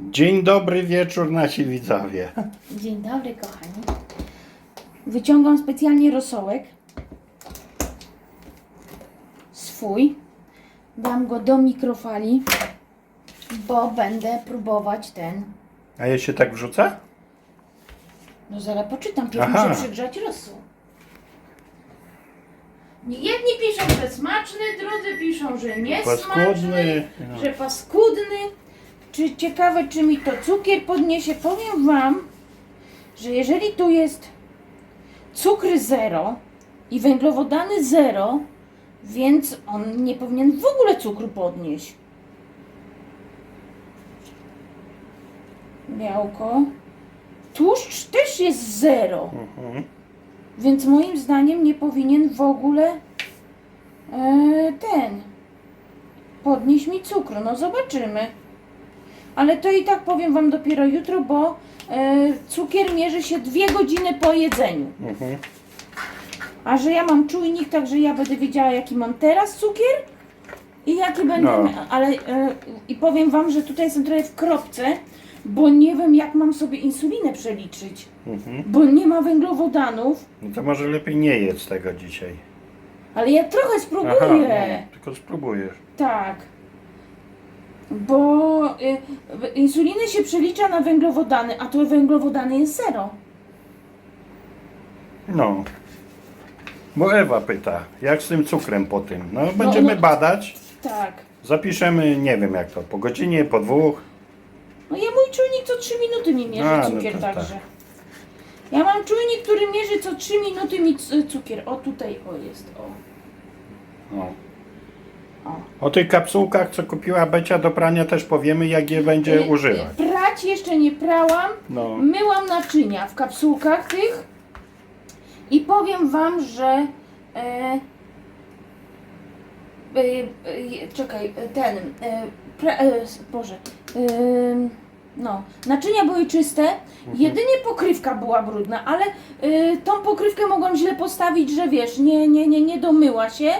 Dzień dobry wieczór nasi widzowie. Dzień dobry, kochani. Wyciągam specjalnie rosołek. Swój. Dam go do mikrofali, bo będę próbować ten. A je się tak wrzuca? No zaraz poczytam, czy Aha. muszę przygrzać rosół. Jedni piszą, że smaczny, drudzy piszą, że niesmaczny, Paskudny. Że paskudny. Czy ciekawe, czy mi to cukier podniesie? Powiem Wam, że jeżeli tu jest cukry zero i węglowodany zero, więc on nie powinien w ogóle cukru podnieść. Białko. Tłuszcz też jest zero. Mhm. Więc moim zdaniem nie powinien w ogóle e, ten podnieść mi cukru. No zobaczymy. Ale to i tak powiem Wam dopiero jutro, bo e, cukier mierzy się dwie godziny po jedzeniu. Mhm. A że ja mam czujnik, także ja będę wiedziała jaki mam teraz cukier i jaki będę No. mia- Ale e, i powiem Wam, że tutaj jestem trochę w kropce, bo nie wiem jak mam sobie insulinę przeliczyć. Mhm. Bo nie ma węglowodanów. No to może lepiej nie jedz tego dzisiaj. Ale ja trochę spróbuję. No, tylko spróbujesz. Tak. Bo y, insulinę się przelicza na węglowodany, a to węglowodany jest zero. No. Bo Ewa pyta, jak z tym cukrem po tym? No będziemy no. badać. Tak. Zapiszemy, nie wiem jak to, po godzinie, po dwóch. No ja mój czujnik co 3 minuty mi mierzy A, no cukier to także. tak. Ja mam czujnik, który mierzy co 3 minuty mi c- cukier. O tutaj, o jest, o. O. O. tych kapsułkach, co kupiła Becia do prania też powiemy, jak je będzie Y, używać. y, Prać jeszcze nie prałam. No. Myłam naczynia w kapsułkach tych i powiem Wam, że e, e, e, czekaj, ten e, pra, e, s- Boże e, no, naczynia były czyste, jedynie pokrywka była brudna, ale e, tą pokrywkę mogłam źle postawić, że wiesz, nie, nie, nie, nie domyła się.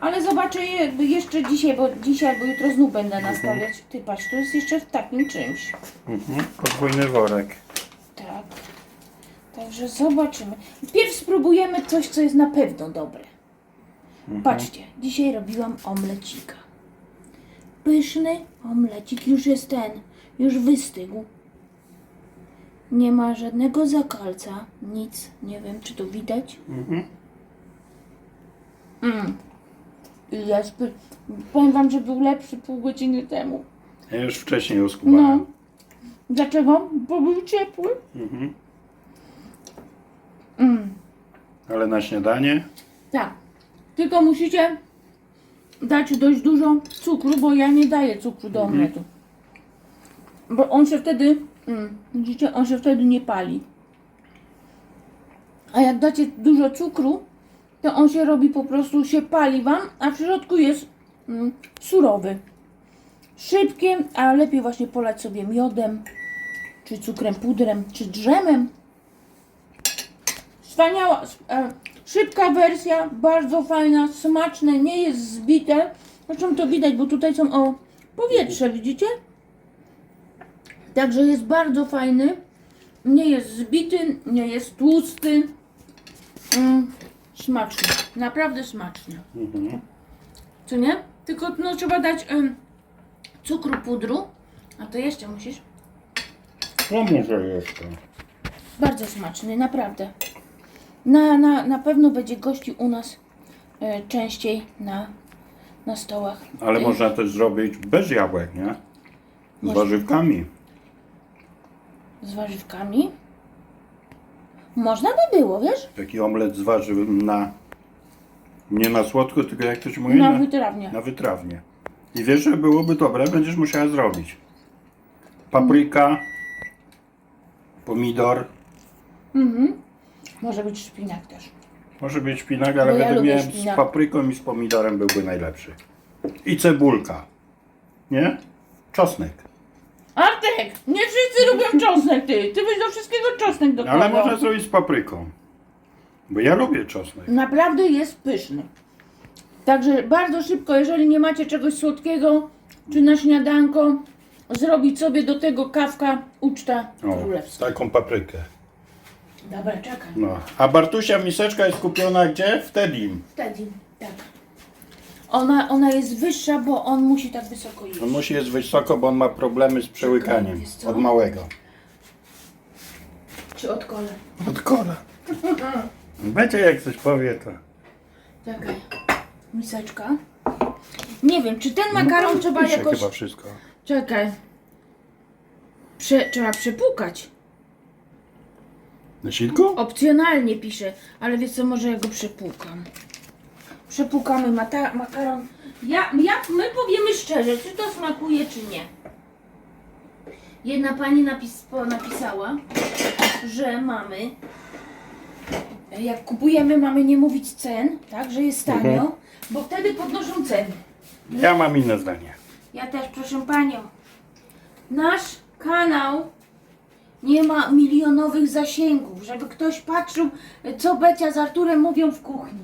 Ale zobaczę je, jeszcze dzisiaj, bo dzisiaj albo jutro znów będę nastawiać. Ty patrz, to jest jeszcze w takim czymś. Mhm. Podwójny worek. Tak. Także zobaczymy. Pierw spróbujemy coś, co jest na pewno dobre. Patrzcie, dzisiaj robiłam omlecika. Pyszny omlecik, już jest ten, już wystygł. Nie ma żadnego zakalca, nic, nie wiem czy to widać. Mhm. Mm. I py- powiem wam, że był lepszy pół godziny temu. Ja już wcześniej uskubałem. No. Dlaczego? Bo był ciepły. Mhm. Mm. Ale na śniadanie? Tak. Tylko musicie dać dość dużo cukru, bo ja nie daję cukru do omletu. Bo on się wtedy, mm, widzicie, on się wtedy nie pali. A jak dacie dużo cukru, to on się robi po prostu, się pali wam, a w środku jest mm, surowy. Szybkie, a lepiej właśnie polać sobie miodem, czy cukrem pudrem, czy drzemem. Wspaniała, e, szybka wersja, bardzo fajna, smaczne, nie jest zbite. Zresztą to widać, bo tutaj są o powietrze, widzicie? Także jest bardzo fajny. Nie jest zbity, nie jest tłusty. Mm, smaczny, naprawdę smaczny. Mhm. Co nie? Tylko no, trzeba dać em, cukru pudru. A to jeszcze musisz. No może jeszcze. Bardzo smaczny, naprawdę. Na, na, na pewno będzie gościł u nas e, częściej na, na stołach. Ale E, można też zrobić bez jabłek, nie? Z Można. warzywkami. Z warzywkami. Można by było, wiesz? Taki omlet z warzyw na... Nie na słodko, tylko jak to się mówi? Na wytrawnie. na wytrawnie. I wiesz, że byłoby dobre, będziesz musiała zrobić. Papryka, pomidor, Mhm. Może być szpinak też. może być szpinak, ale Bo ja według lubię mnie z szpinak. papryką i z pomidorem byłby najlepszy. I cebulka. Nie? Czosnek. Artek! Nie wszyscy lubią czosnek, ty! Ty byś do wszystkiego czosnek No, ale dokładał. można zrobić z papryką. Bo ja lubię czosnek. Naprawdę jest pyszny. Także bardzo szybko, jeżeli nie macie czegoś słodkiego, czy na śniadanko, zrobić sobie do tego kawka uczta królewska. taką paprykę. Dobra, czekaj. No. A Bartusia miseczka jest kupiona gdzie? W Tedim. Wtedy, tak. Ona, ona jest wyższa, bo on musi tak wysoko jeść. On musi jest wysoko, bo on ma problemy z przełykaniem. Co? Od małego. Czy od kole? Od kola. Będzie jak coś powie, to... Czekaj. Miseczka. Nie wiem, czy ten makaron no, trzeba pisze jakoś... chyba wszystko. Czekaj. Prze, trzeba przepłukać. Na silku? Opcjonalnie pisze, ale wiesz co, może ja go przepłukam. Przepłukamy mata, makaron. Ja, ja, my powiemy szczerze, czy to smakuje, czy nie. Jedna pani napis, po, napisała, że mamy, jak kupujemy, mamy nie mówić cen, tak, że jest tanio, Mhm. bo wtedy podnoszą ceny. Ja mam inne zdanie. Ja też, proszę panią. Nasz kanał nie ma milionowych zasięgów, żeby ktoś patrzył, co Becia z Arturem mówią w kuchni.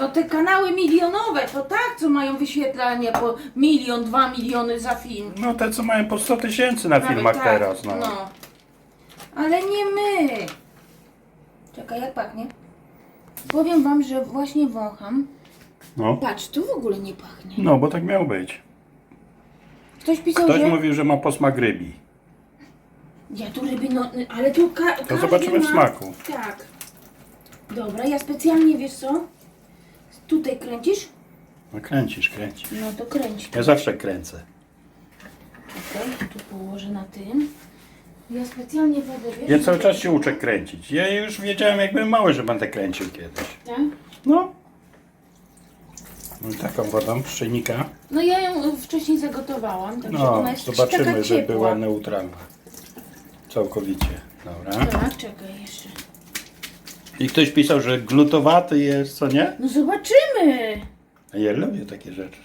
To te kanały milionowe, to tak, co mają wyświetlanie po milion, dwa miliony za film. No te co mają po 100 tysięcy na Nawet filmach tak, teraz, no. Ale nie my. Czekaj, jak pachnie? Powiem wam, że właśnie wącham. No. Patrz, tu w ogóle nie pachnie. No, bo tak miało być. Ktoś pisał, Ktoś że... mówił, że ma posmak rybi. Ja tu ryby, no, ale tu ka- każdy zobaczymy w ma... smaku. Tak. Dobra, ja specjalnie, wiesz co? Tutaj kręcisz? No kręcisz, kręcisz. No to kręć. Ja zawsze kręcę. Czekaj, tu położę na tym. Ja specjalnie wodę, wiesz? Ja cały czas się uczę kręcić. Ja już wiedziałem, jak byłem mały, że będę kręcił kiedyś. Tak? No. No i taką wodą pszczenika. No ja ją wcześniej zagotowałam, także No, ona jest taka zobaczymy, że ciepła. była neutralna. Całkowicie. Dobra. Tak, czekaj jeszcze. I ktoś pisał, że glutowaty jest, co nie? No zobaczymy! A Ja lubię takie rzeczy.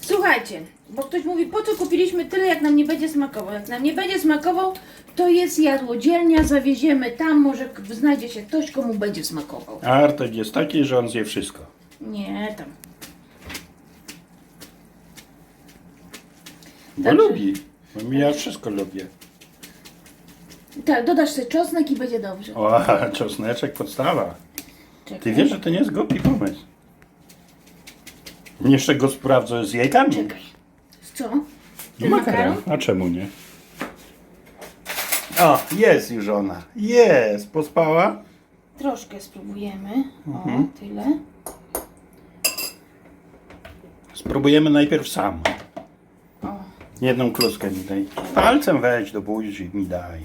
Słuchajcie, bo ktoś mówi, po co kupiliśmy tyle, jak nam nie będzie smakował. Jak nam nie będzie smakował, to jest jadłodzielnia, zawieziemy tam, może k- znajdzie się ktoś, komu będzie smakował. A Artek jest taki, że on zje wszystko. Nie, tam. Bo Dobrze. lubi. Bo ja wszystko lubię. Tak, dodasz sobie czosnek i będzie dobrze. O, czosneczek podstawa. Czekaj. Ty wiesz, że to nie jest głupi pomysł. Jeszcze go sprawdzę z jajkami. Czekaj. Co? No Ten makaron? A czemu nie? O, jest już ona. Jest. Pospała? Troszkę spróbujemy. Mhm. O, tyle. Spróbujemy najpierw sam. O, Jedną kluskę mi daj. Palcem weź do buzi mi daj.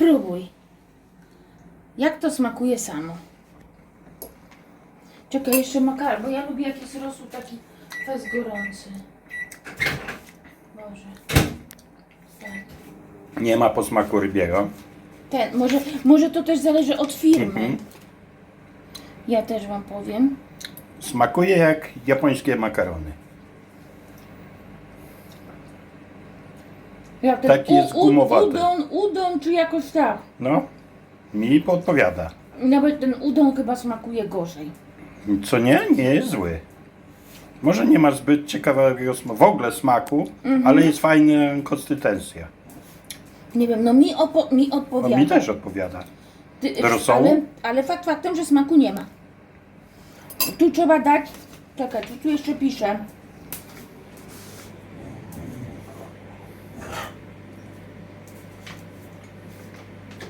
Spróbuj. Jak to smakuje samo? Czekaj, jeszcze makaron, bo ja lubię jak jest rosół taki fest gorący. Boże. Tak. Nie ma posmaku rybiego. Ten, może, może to też zależy od firmy. Mhm. Ja też wam powiem. Smakuje jak japońskie makarony. Jak ten Taki jest gumowaty. udon, udon czy jakoś tak. No, mi podpowiada. Nawet ten udon chyba smakuje gorzej. Co nie? Nie jest zły. Może nie ma zbyt ciekawego w ogóle smaku, Mhm. ale jest fajna konsystencja. Nie wiem, no mi, opo- mi No, odpowiada. mi też odpowiada. Ty, Do rosołu? ale, ale fakt faktem, że smaku nie ma. Tu trzeba dać. Czekaj, tu, tu jeszcze piszę.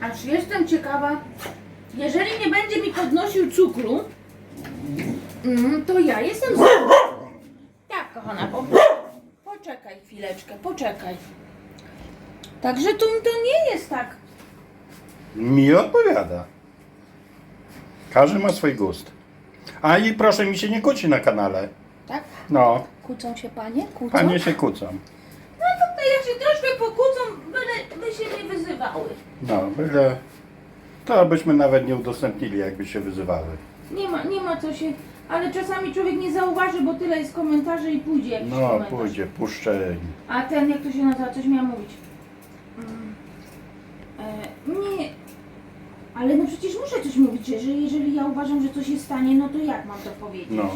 Aż jestem ciekawa, jeżeli nie będzie mi podnosił cukru, mm, to ja jestem za. Tak, kochana, po, poczekaj chwileczkę, poczekaj. Także tu to nie jest tak. Mi odpowiada. Każdy ma swój gust. A i proszę mi się nie kłóci na kanale. Tak? No, Kłócą się panie? Kłócą? panie się kłócą. No to jak się troszkę pokłócą, byle by się nie wyzywały. No, byle... To byśmy nawet nie udostępnili, jakby się wyzywały. Nie ma, nie ma co się... Ale czasami człowiek nie zauważy, bo tyle jest komentarzy i pójdzie jakiś No, komentarz. pójdzie, puszczę. A ten, jak to się nazywa, coś miałam mówić. Mm. E, nie... Ale no przecież muszę coś mówić, że jeżeli ja uważam, że coś się stanie, no to jak mam to powiedzieć? No,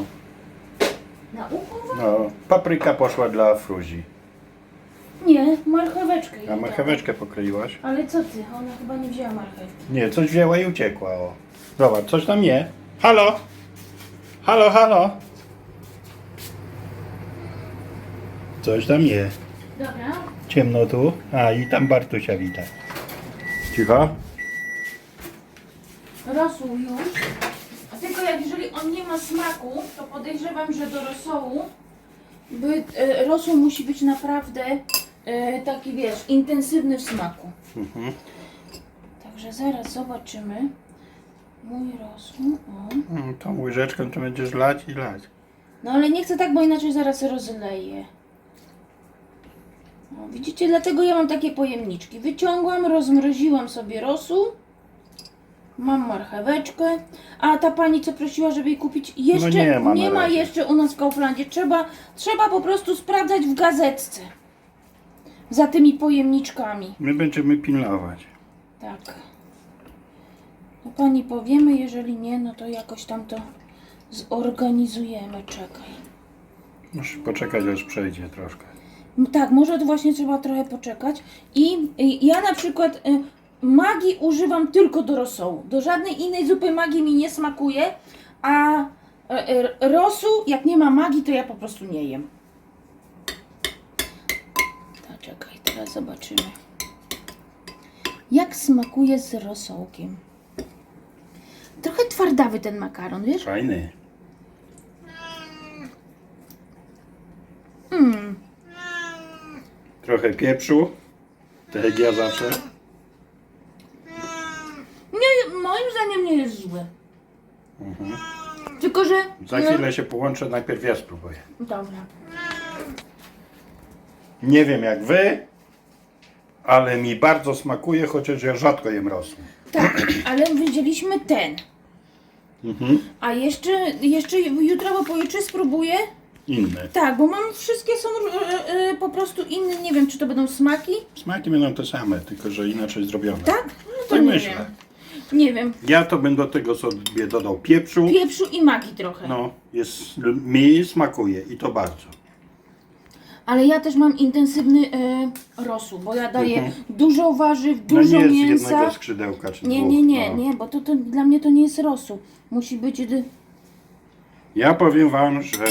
Na ucho wam? no. Papryka poszła dla Fruzi. Nie, marcheweczkę. A marcheweczkę pokroiłaś? Ale co ty? Ona chyba nie wzięła marchewki. Nie, coś wzięła i uciekła, o. Zobacz, coś tam je. Halo? Halo, halo? Coś tam je. Dobra. Ciemno tu. A, i tam Bartusia wita. Cicho? Rosół już. A tylko jak jeżeli on nie ma smaku, to podejrzewam, że do rosołu by, e, rosół musi być naprawdę e, taki, wiesz, intensywny w smaku. Mhm. Także zaraz zobaczymy. Mój rosół, o. Mm, Tą łyżeczką to będziesz lać i lać. No ale nie chcę tak, bo inaczej zaraz rozleję. O, widzicie, dlatego ja mam takie pojemniczki. Wyciągłam, rozmroziłam sobie rosół. Mam marcheweczkę. A ta pani, co prosiła, żeby jej kupić, jeszcze No nie ma na ma razie. jeszcze u nas w Kauflandzie. Trzeba, trzeba po prostu sprawdzać w gazetce. Za tymi pojemniczkami. My będziemy pilnować. Tak. No pani powiemy, jeżeli nie, no to jakoś tam to zorganizujemy. Czekaj. Muszę poczekać, aż przejdzie troszkę. Tak, może to właśnie trzeba trochę poczekać. I y, ja na przykład y, magii używam tylko do rosołu. Do żadnej innej zupy magii mi nie smakuje, a y, y, rosół, jak nie ma magii, to ja po prostu nie jem. Teraz zobaczymy. Jak smakuje z rosołkiem. Trochę twardawy ten makaron, wiesz? Fajny. Mm. Trochę pieprzu. Tak jak ja zawsze. Nie, moim zdaniem nie jest zły. Mhm. Tylko, że... Za chwilę się połączę, najpierw ja spróbuję. Dobra. Nie wiem jak wy, ale mi bardzo smakuje, chociaż ja rzadko jem rosół. Tak, ale widzieliśmy ten. Mhm. A jeszcze, jeszcze jutro albo pojutrze spróbuję. Inne. Tak, bo mam wszystkie są e, e, po prostu inne. Nie wiem, czy to będą smaki. Smaki będą te same, tylko że inaczej zrobione. Tak? No to Tak nie myślę. wiem. Nie wiem. Ja to bym do tego sobie dodał pieprzu. Pieprzu i magii trochę. No, jest, mi smakuje i to bardzo. Ale ja też mam intensywny e, rosół, bo ja daję Mhm. dużo warzyw, No dużo nie z mięsa. jednego skrzydełka czy Nie, dwóch. nie, nie, no. nie, bo to, to dla mnie to nie jest rosół. Musi być. dy- Ja powiem wam, że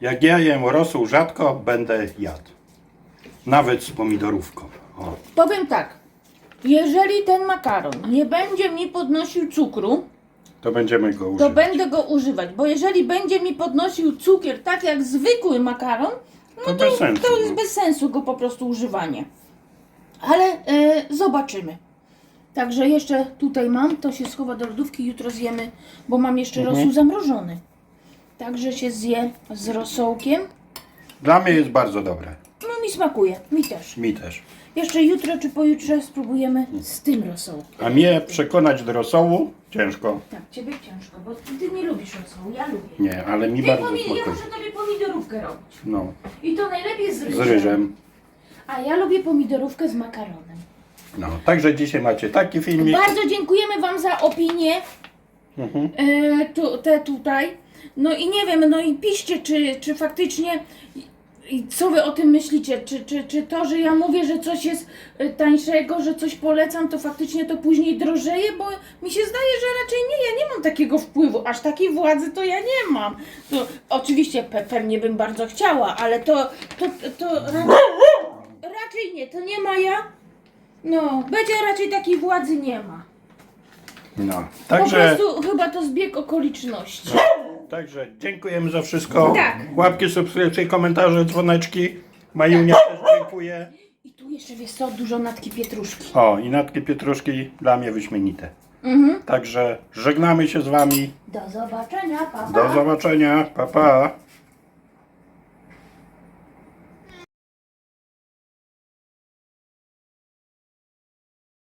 jak ja jem rosół rzadko, będę jadł. Nawet z pomidorówką. O. Powiem tak. Jeżeli ten makaron nie będzie mi podnosił cukru, To będziemy go to używać. będę go używać, bo jeżeli będzie mi podnosił cukier tak jak zwykły makaron, To to, bez sensu, to jest no. bez sensu go po prostu używanie. Ale e, zobaczymy. Także jeszcze tutaj mam, to się schowa do lodówki, jutro zjemy, bo mam jeszcze Mhm. rosół zamrożony. Także się zje z rosołkiem. Dla mnie jest bardzo dobre. No mi smakuje, mi też. Mi też. Jeszcze jutro czy pojutrze spróbujemy z tym rosołkiem. A mnie przekonać do rosołu ciężko. Tak, ciebie ciężko, bo ty nie lubisz rosołu, ja lubię. Nie, ale mi Ty bardzo pomi- ja smakuje. muszę tobie pomidorówkę robić. No, I to najlepiej z z ryżem. ryżem. A ja lubię pomidorówkę z makaronem. No, także dzisiaj macie taki filmik. Bardzo dziękujemy Wam za opinię Mhm. e, tu, te tutaj. No i nie wiem, no i piszcie, czy, czy faktycznie i co Wy o tym myślicie? Czy, czy, czy to, że ja mówię, że coś jest e, tańszego, że coś polecam, to faktycznie to później drożeje? Bo mi się zdaje, że raczej nie, ja nie mam takiego wpływu, aż takiej władzy to ja nie mam. To oczywiście pe, pewnie bym bardzo chciała, ale to, to, to, to ra, raczej nie, to nie ma ja. No, będzie raczej takiej władzy nie ma. No, Po także, prostu chyba to zbieg okoliczności. także dziękujemy za wszystko. Tak. Łapki, subskrypcje, komentarze, dzwoneczki. Majunia też dziękuję. I tu jeszcze wiesz co, dużo natki pietruszki. O, i natki pietruszki dla mnie wyśmienite. Mhm. Także żegnamy się z wami. Do zobaczenia, pa, pa. Do zobaczenia. Pa, pa.